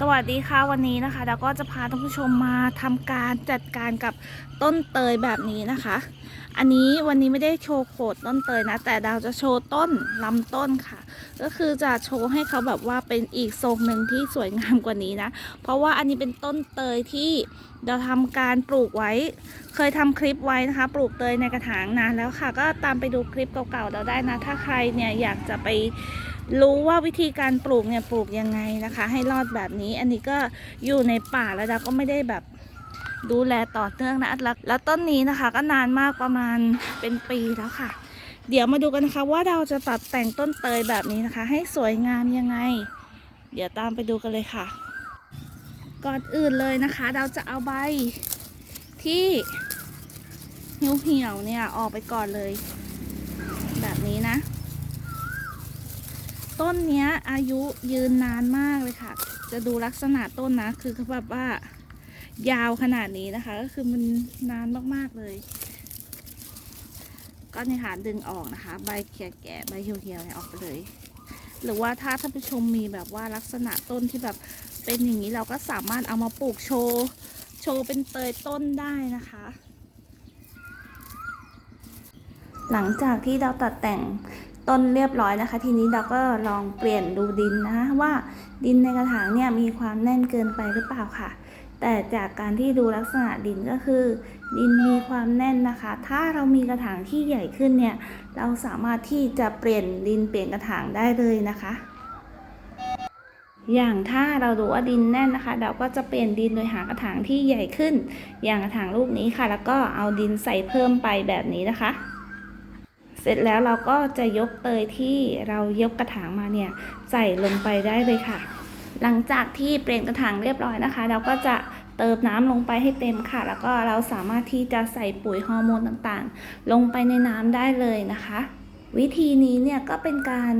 สวัสดีค่ะวันนี้นะคะเราก็จะพาท่านผู้ชมมาทำการจัดการกับต้นเตยแบบนี้นะคะ อันนี้วันนี้ไม่ได้โชว์โขดต้นเตยนะ แต่เราจะโชว์ต้นลำต้นค่ะ ก็คือจะโชว์ให้เขาแบบว่าเป็นอีกทรงหนึ่งที่สวยงามกว่านี้นะ เพราะว่าอันนี้เป็นต้นเตยที่เราทำการปลูกไว้ เคยทำคลิปไว้นะคะ ปลูกเตยในกระถางนานแล้วค่ะ ก็ตามไปดูคลิปเก่าๆเราได้นะ ถ้าใครเนี่ยอยากจะไป รู้ว่าวิธีการปลูกเนี่ยปลูกยังไงนะคะ ให้รอดแบบนี้ อันนี้ก็อยู่ในป่าแล้วเราก็ไม่ได้แบบดูแลต่อเนื่องนะแล้วแล้วต้นนี้นะคะ ก็นานมากประมาณเป็นปีแล้วค่ะ เดี๋ยวมาดูกันนะคะ ว่าเราจะตัดแต่งต้นเตยแบบนี้นะคะ ให้สวยงามยังไง เดี๋ยวตามไปดูกันเลยค่ะ ก่อนอื่นเลยนะคะ เราจะเอาใบที่เหี่ยวๆเนี่ยออกไปก่อนเลย แบบนี้นะ ต้นเนี้ยอายุยืนนานมากเลยค่ะ จะดูลักษณะต้นนะ คือเขาแบบว่ายาวขนาดนี้นะคะ ก็คือมันนานมากๆเลย ก็เนี่ค่ะดึงออกนะคะ ใบแก่ๆใบเหี่ยวๆเนี่ยออกไปเลย หรือว่าถ้าท่านผู้ชมมีแบบว่าลักษณะต้นที่แบบเป็นอย่างนี้เราก็สามารถเอามาปลูกโชว์ โชว์เป็นเตยต้นได้นะคะ หลังจากที่เราตัดแต่ง ต้นเรียบร้อยนะคะ ทีนี้เราก็ลองเปลี่ยนดูดินนะคะว่าดินในกระถางเนี่ยมีความแน่นเกินไปหรือเปล่าค่ะ แต่จากการที่ดูลักษณะดินก็คือ ดินมีความแน่นนะคะ ถ้าเรามีกระถางที่ใหญ่ขึ้นเนี่ยเราสามารถที่จะเปลี่ยนดินเปลี่ยนกระถางได้เลยนะคะ อย่างถ้าเราดูว่าดินแน่นนะคะ เราก็จะเปลี่ยนดินโดยหากระถางที่ใหญ่ขึ้น อย่างกระถางลูกนี้ค่ะ แล้วก็เอาดินใส่เพิ่มไปแบบนี้นะคะ เสร็จแล้วเราก็จะยกเตยที่เรายกกระถางมาเนี่ยใส่ลงไปได้เลยค่ะ หลังจากที่เปลี่ยนกระถางเรียบร้อยนะคะ เราก็จะเติมน้ำลงไปให้เต็มค่ะ แล้วก็เราสามารถที่จะใส่ปุ๋ยฮอร์โมนต่างๆ ลงไปในน้ำได้เลยนะคะ วิธีนี้เนี่ยก็เป็นการ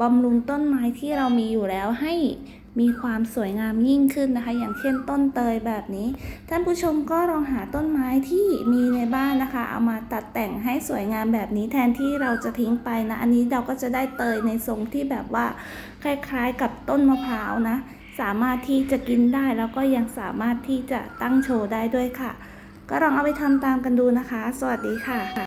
บำรุงต้นไม้ที่เรามีอยู่แล้วให้ มีความสวยงามยิ่งขึ้นนะคะ อย่างเช่นต้นเตยแบบนี้ ท่านผู้ชมก็ลองหาต้นไม้ที่มีในบ้านนะคะ เอามาตัดแต่งให้สวยงามแบบนี้แทนที่เราจะทิ้งไปนะ อันนี้เราก็จะได้เตยในทรงที่แบบว่าคล้ายๆ กับต้นมะพร้าวนะ สามารถที่จะกินได้แล้วก็ยังสามารถที่จะตั้งโชว์ได้ด้วยค่ะ ก็ลองเอาไปทำตามกันดูนะคะ สวัสดีค่ะ